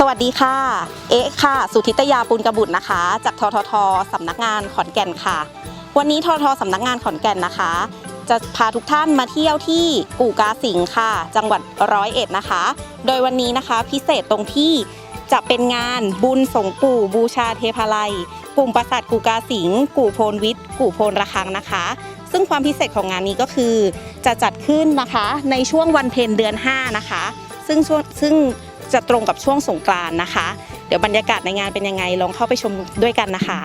สวัสดีค่ะ เอ๊ค่ะ สุทิตยาปุณกบุตรนะคะ จากทททสำนักงานขอนแก่นค่ะ วันนี้ทททสำนักงานขอนแก่นนะคะ จะพาทุกท่านมาเที่ยวที่กู่กาสิงห์ค่ะ จังหวัดร้อยเอ็ดนะคะ โดยวันนี้นะคะพิเศษตรงที่จะเป็นงานบุญสงปู่บูชาเทพาลัย กลุ่มปราสาทกู่กาสิงห์กู่โพนวิทย์กู่โพนระฆังนะคะ ซึ่งความพิเศษของงานนี้ก็คือ จะจัดขึ้นนะคะในช่วงวันเพ็ญเดือน 5 นะคะ ซึ่งช่วงซึ่ง จะตรงกับช่วงสงกรานต์นะคะ เดี๋ยวบรรยากาศในงานเป็นยังไงลองเข้าไปชมด้วยกันนะคะ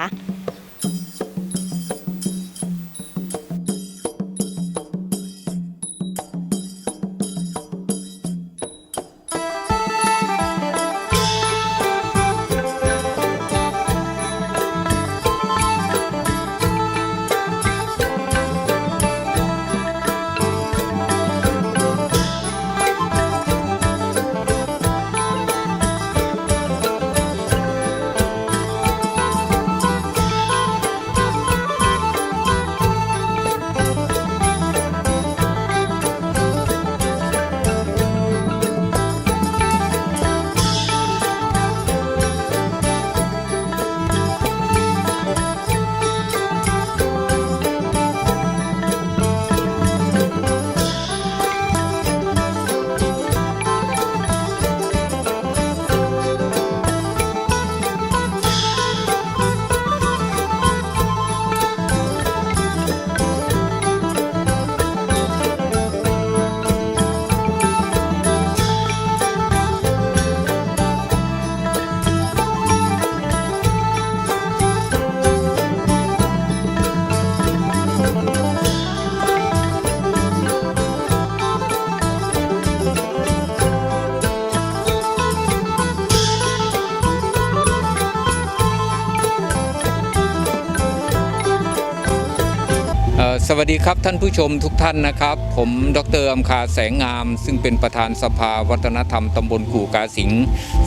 วัสดีครับท่านผู้ชมทุกท่านนะครับ ผมดรอำคาแสงงาม ซึ่งเป็นประธานสภาวัฒนธรรมตำบลกู่กาสิงห์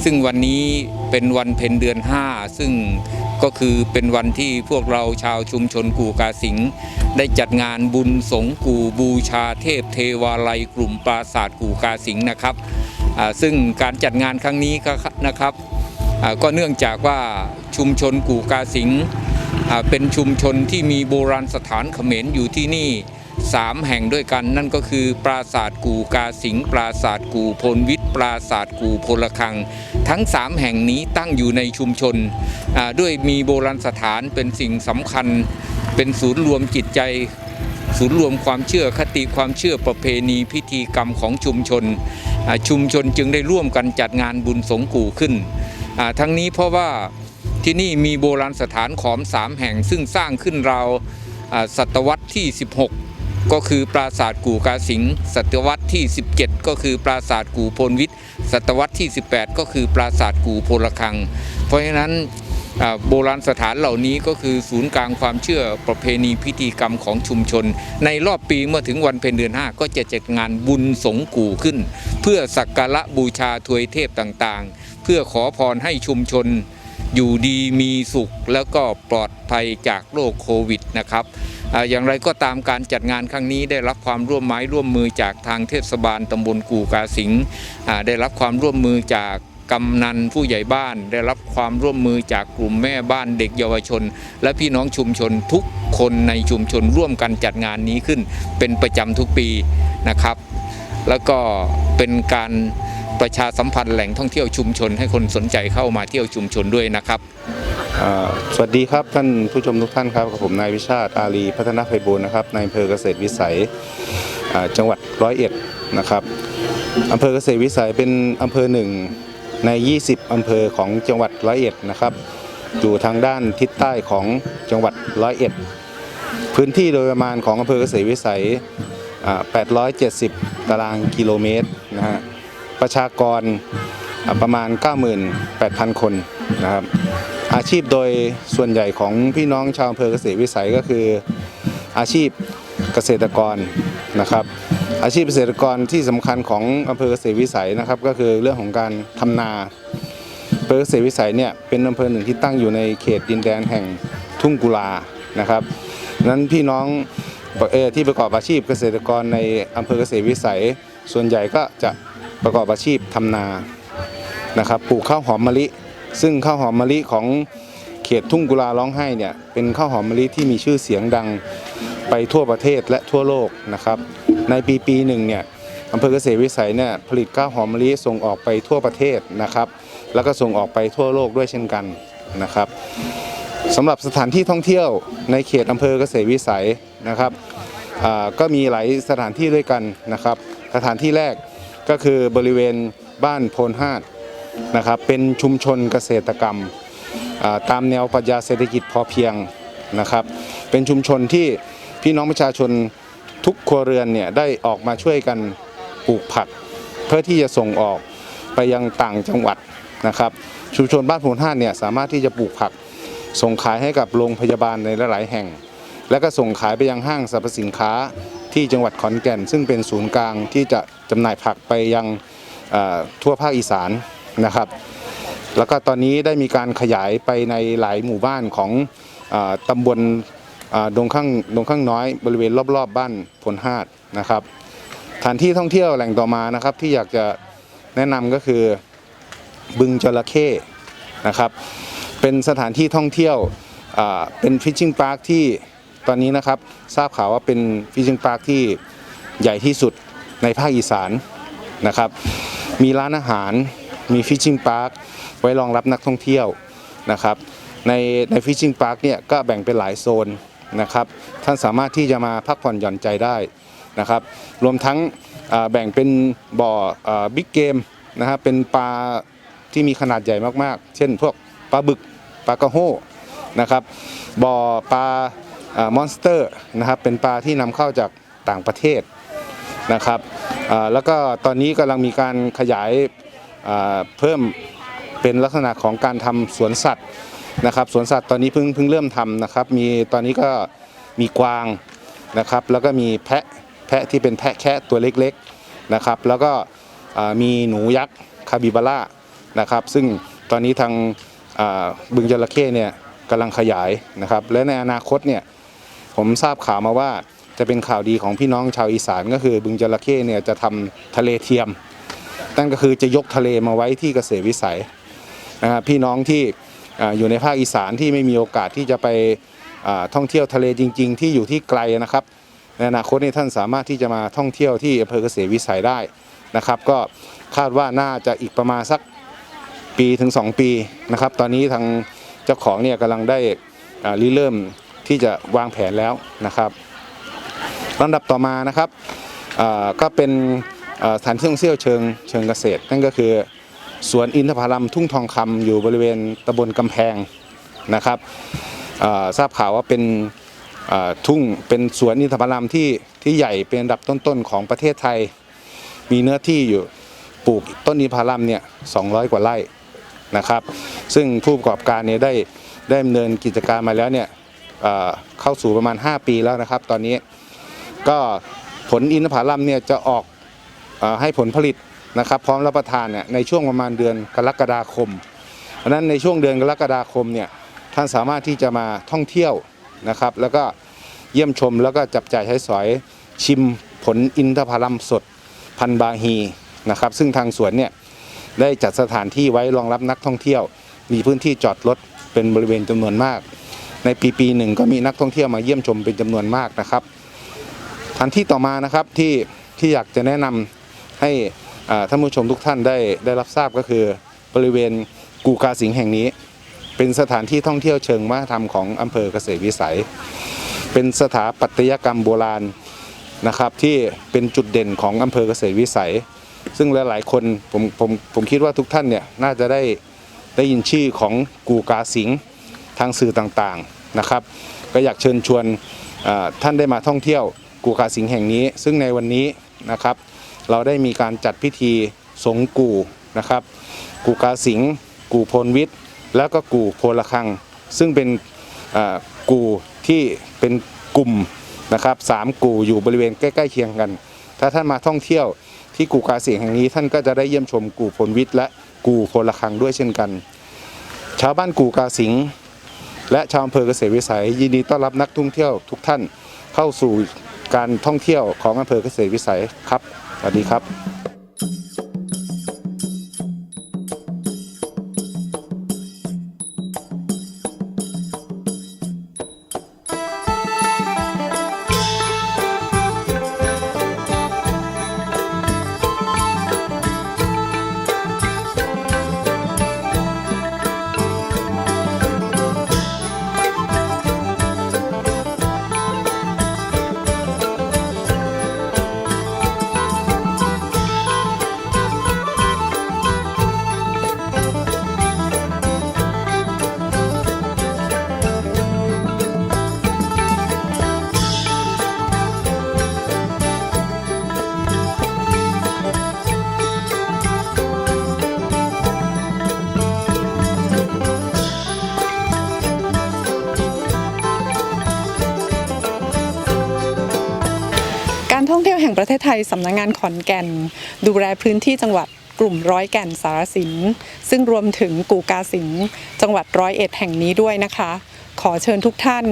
ซึ่งวันนี้เป็นวันเพ็ญเดือน 5 ซึ่งก็คือเป็นวันที่พวกเราชาวชุมชนกู่กาสิงห์ได้จัดงานบุญสงกู่บูชาเทพเทวาลัยกลุ่มปราศาสตร์กู่กาสิงห์นะครับซึ่งการจัดงานครั้งนี้นะครับก็เนื่องจากว่าชุมชนกู่กาสิงห์ เป็นชุมชนที่มีโบราณสถานเขมรอยู่ที่นี่ 3 แห่งด้วยกัน นั่นก็คือ ปราสาทกู่กาสิงห์ปราสาทกู่พลวิทย์ปราสาทกู่พลคัง ทั้ง 3 แห่งนี้ตั้งอยู่ในชุมชน ด้วยมีโบราณสถานเป็นสิ่งสำคัญ เป็นศูนย์รวมจิตใจศูนย์รวมความเชื่อคติความเชื่อประเพณีพิธีกรรมของชุมชน ชุมชนจึงได้ร่วมกันจัดงานบุญสงกู่ขึ้น ทั้งนี้เพราะว่า ที่นี่มีโบราณสถานขอมสามแห่งซึ่งสร้างขึ้นราวศตวรรษที่ 16 ก็คือปราสาทกู่กาสิงศตวรรษที่ 17 ก็คือปราสาทกู่พลวิทย์ศตวรรษที่ 18 ก็คือปราสาทกู่พลคัง เพราะฉะนั้นโบราณสถานเหล่านี้ก็คือศูนย์กลางความเชื่อประเพณีพิธีกรรมของชุมชน ในรอบปีเมื่อถึงวันเพ็ญเดือน 5 ก็จะจัดงานบุญสงกู่ขึ้น เพื่อสักการะบูชาทวยเทพต่างๆ เพื่อขอพรให้ชุมชน อยู่ดีมีสุขแล้วก็ปลอดภัยจากโรคโควิดนะครับอย่างไรก็ตามการจัดงานครั้งนี้ได้รับความร่วมไม้ร่วมมือจากทางเทศบาลตำบลกู่กาสิงได้รับความร่วมมือจากกำนันผู้ใหญ่บ้านได้รับความร่วมมือจากกลุ่มแม่บ้านเด็กเยาวชน และพี่น้องชุมชนทุกคนในชุมชนร่วมกันจัดงานนี้ขึ้น เป็นประจำทุกปีนะครับ แล้วก็เป็นการ ประชาสัมพันธ์แหล่งท่องเที่ยวชุมชน ให้คนสนใจเข้ามาเที่ยวชุมชนด้วยนะครับ สวัสดีครับท่านผู้ชมทุกท่านครับกับผมนายวิชาติอารีพัฒนาไพบูลย์นะครับในอำเภอเกษตรวิสัยจังหวัดร้อยเอ็ดนะครับอำเภอเกษตรวิสัยเป็นอำเภอหนึ่งใน 20 อำเภอของจังหวัดร้อยเอ็ดนะครับ อยู่ทางด้านทิศใต้ของจังหวัดร้อยเอ็ดพื้นที่โดยประมาณของอำเภอเกษตรวิสัย 870 ตารางกิโลเมตรนะฮะ ประชากรประมาณ 98,000 คนนะครับ อาชีพโดยส่วนใหญ่ของพี่น้องชาวอำเภอเกษตรวิสัยก็คืออาชีพเกษตรกรนะครับ อาชีพเกษตรกรที่สำคัญของอำเภอเกษตรวิสัยนะครับ ก็คือเรื่องของการทำนาอำเภอเกษตรวิสัยเนี่ยเป็นอำเภอหนึ่งที่ตั้งอยู่ในเขตดินแดนแห่งทุ่งกุลานะครับนั้นพี่น้องที่ประกอบอาชีพเกษตรกรในอำเภอเกษตรวิสัย ส่วนใหญ่ก็จะ ประกอบอาชีพทำนานะครับปลูกข้าวหอมมะลิ ซึ่งข้าวหอมมะลิของเขตทุ่งกุลาร้องไห้เนี่ยเป็นข้าวหอมมะลิที่มีชื่อเสียงดังไปทั่วประเทศและทั่วโลกนะครับ ในปีปีหนึ่งเนี่ยอำเภอเกษตรวิสัยเนี่ยผลิตข้าวหอมมะลิส่งออกไปทั่วประเทศนะครับ แล้วก็ส่งออกไปทั่วโลกด้วยเช่นกันนะครับสำหรับสถานที่ท่องเที่ยวในเขตอำเภอเกษตรวิสัยนะครับก็มีหลายสถานที่ด้วยกันนะครับ สถานที่แรก ก็คือบริเวณบ้านโพนฮาดนะครับเป็นชุมชนเกษตรกรรมตามแนวปรัชญาเศรษฐกิจพอเพียงนะครับ เป็นชุมชนที่พี่น้องประชาชนทุกครัวเรือนเนี่ยได้ออกมาช่วยกันปลูกผัก เพื่อที่จะส่งออกไปยังต่างจังหวัดนะครับ ชุมชนบ้านโพนฮาดเนี่ยสามารถที่จะปลูกผัก ส่งขายให้กับโรงพยาบาลในหลาย ๆ แห่ง และก็ส่งขายไปยังห้างสรรพสินค้า ที่จังหวัดขอนแก่น ซึ่งเป็นศูนย์กลางที่จะจำหน่ายผักไปยังทั่วภาคอีสานนะครับ แล้วก็ตอนนี้ได้มีการขยายไปในหลายหมู่บ้านของออตำบลดงข้างดงข้างน้อยบริเวณรอบๆบบ้านพลฮาดนะครับสถานที่ท่องเที่ยวแหล่งต่อมานะครับที่อยากจะแนะนำก็คือบึงจระเข้นะครับ เป็นสถานที่ท่องเที่ยวเป็นฟิชชิงพาร์คที่ ตอนนี้นะครับทราบข่าวว่าเป็นฟิชชิงพาร์คที่ใหญ่ที่สุดในภาคอีสานนะครับ มีร้านอาหารมีฟิชชิงพาร์คไว้รองรับนักท่องเที่ยวนะครับ ในในฟิชชิงพาร์คเนี่ยก็แบ่งเป็นหลายโซนนะครับ ท่านสามารถที่จะมาพักผ่อนหย่อนใจได้นะครับ รวมทั้งแบ่งเป็นบ่อบิ๊กเกมนะครับเป็นปลาที่มีขนาดใหญ่มากๆ เช่นพวกปลาบึกปลากระโห้นะครับบ่อปลา มอนสเตอร์นะครับเป็นปลาที่นำเข้าจากต่างประเทศนะครับแล้วก็ตอนนี้กำลังมีการขยายเพิ่มเป็นลักษณะของการทำสวนสัตว์นะครับสวนสัตว์ตอนนี้เพิ่งเพิ่งเริ่มทำนะครับ มีตอนนี้ก็มีกวางนะครับ แล้วก็มีแพะแพะที่เป็นแพะแคะตัวเล็กๆนะครับ แล้วก็มีหนูยักษ์คาบิบาร่านะครับ ซึ่งตอนนี้ทางบึงจระเข้เนี่ยกำลังขยายนะครับ และในอนาคตเนี่ย ผมทราบข่าวมาว่าจะเป็นข่าวดีของพี่น้องชาวอีสานก็คือบึงจระเข้เนี่ยจะทำทะเลเทียม นั่นก็คือจะยกทะเลมาไว้ที่เกษตรวิสัยนะครับพี่น้องที่อยู่ในภาคอีสานที่ไม่มีโอกาสที่จะไปท่องเที่ยวทะเลจริง ๆ ที่อยู่ที่ไกลนะครับในอนาคตนี่ท่านสามารถที่จะมาท่องเที่ยวที่อำเภอเกษตรวิสัยได้นะครับ ก็คาดว่าน่าจะอีกประมาณสักปีถึง 2 ปีนะครับ ตอนนี้ทางเจ้าของเนี่ยกำลังได้ริเริ่ม ที่จะวางแผนแล้วนะครับลำดับต่อมานะครับก็เป็นสถานที่ท่องเที่ยวเชิงเชิงเกษตร นั่นก็คือสวนอินทผลัมทุ่งทองคำอยู่บริเวณตำบลกำแพงนะครับทราบข่าวว่าเป็นทุ่งเป็นสวนอินทผลัมที่ที่ใหญ่เป็นอันดับต้นๆของประเทศไทย มีเนื้อที่อยู่ปลูกต้นอินทผลัมเนี่ย200 กว่าไร่นะครับ ซึ่งผู้ประกอบการเนี่ยได้ได้ดำเนินกิจการมาแล้วเนี่ย เข้าสู่ประมาณ 5 ปีแล้วนะครับ ตอนนี้ก็ผลอินทผลัมเนี่ยจะออกอให้ผลผลิตนะครับ พร้อมรับประทานเนี่ยในช่วงประมาณเดือนกรกฎาคมเพราะฉะนั้นในช่วงเดือนกรกฎาคมเนี่ยท่านสามารถที่จะมาท่องเที่ยวนะครับ แล้วก็เยี่ยมชมแล้วก็จับจ่ายใช้สอยชิมผลอินทผลัมสดพันธุ์บาฮีนะครับ ซึ่งทางสวนเนี่ยได้จัดสถานที่ไว้รองรับนักท่องเที่ยว มีพื้นที่จอดรถเป็นบริเวณจำนวนมาก ในปีปีหนึ่งก็มีนักท่องเที่ยวมาเยี่ยมชมเป็นจำนวนมากนะครับสถานที่ต่อมานะครับที่ที่อยากจะแนะนำให้ท่านผู้ชมทุกท่านได้ได้รับทราบก็คือบริเวณกูกาสิงห์แห่งนี้ เป็นสถานที่ท่องเที่ยวเชิงวัฒนธรรมของอำเภอเกษตรวิสัย เป็นสถาปัตยกรรมโบราณนะครับที่เป็นจุดเด่นของอำเภอเกษตรวิสัย ซึ่งหลายๆคนผมผมผมคิดว่าทุกท่านเนี่ยน่าจะได้ได้ยินชื่อของกูกาสิงห์ทางสื่อต่างๆ นะครับ ก็อยากเชิญชวนท่านได้มาท่องเที่ยวกูกาสิงห์แห่งนี้ ซึ่งในวันนี้นะครับ เราได้มีการจัดพิธีสงกูนะครับ กูกาสิงห์กูพลวิทย์ แล้วก็กูโพลคัง ซึ่งเป็นเอ่อกูที่เป็นกลุ่มนะครับสามกูอยู่บริเวณใกล้ๆเคียงกัน ถ้าท่านมาท่องเที่ยวที่กูกาเสียงแห่งนี้ท่านก็จะได้เยี่ยมชมกูพลวิทย์และกูพลคังด้วยเช่นกัน ชาวบ้านกูกาสิงห์ และชาวอำเภอเกษตรวิสัย ยินดีต้อนรับนักท่องเที่ยวทุกท่านเข้าสู่การท่องเที่ยวของอำเภอเกษตรวิสัยครับสวัสดีครับ ท่องเที่ยวแห่งประเทศไทยสำนักงานขอนแก่น ดูแลพื้นที่จังหวัดกลุ่มร้อยแก่นสารสิน ซึ่งรวมถึงกู่กาสิงจังหวัดร้อยเอ็ดแห่งนี้ด้วยนะคะ ขอเชิญทุกท่าน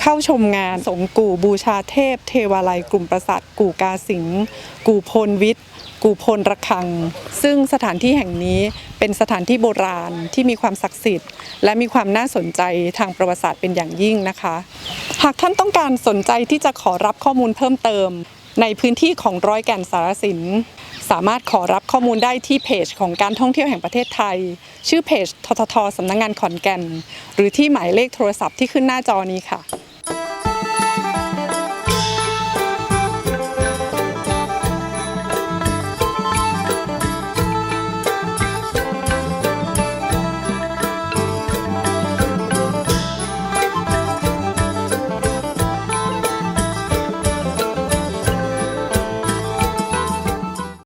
เข้าชมงานสงกู่บูชาเทพ เทวาลัยกลุ่มประสาทกู่กาสิงกู่พลวิทย์ กู่พลระฆัง ซึ่งสถานที่แห่งนี้เป็นสถานที่โบราณที่มีความศักดิ์สิทธิ์ และมีความน่าสนใจทางประวัติศาสตร์เป็นอย่างยิ่งนะคะ หากท่านต้องการสนใจที่จะขอรับข้อมูลเพิ่มเติม ในพื้นที่ของร้อยแก่นสารสิน สามารถขอรับข้อมูลได้ที่เพจของการท่องเที่ยวแห่งประเทศไทย ชื่อเพจทททสำนักงงานขอนแก่น หรือที่หมายเลขโทรศัพท์ที่ขึ้นหน้าจอนี้ค่ะ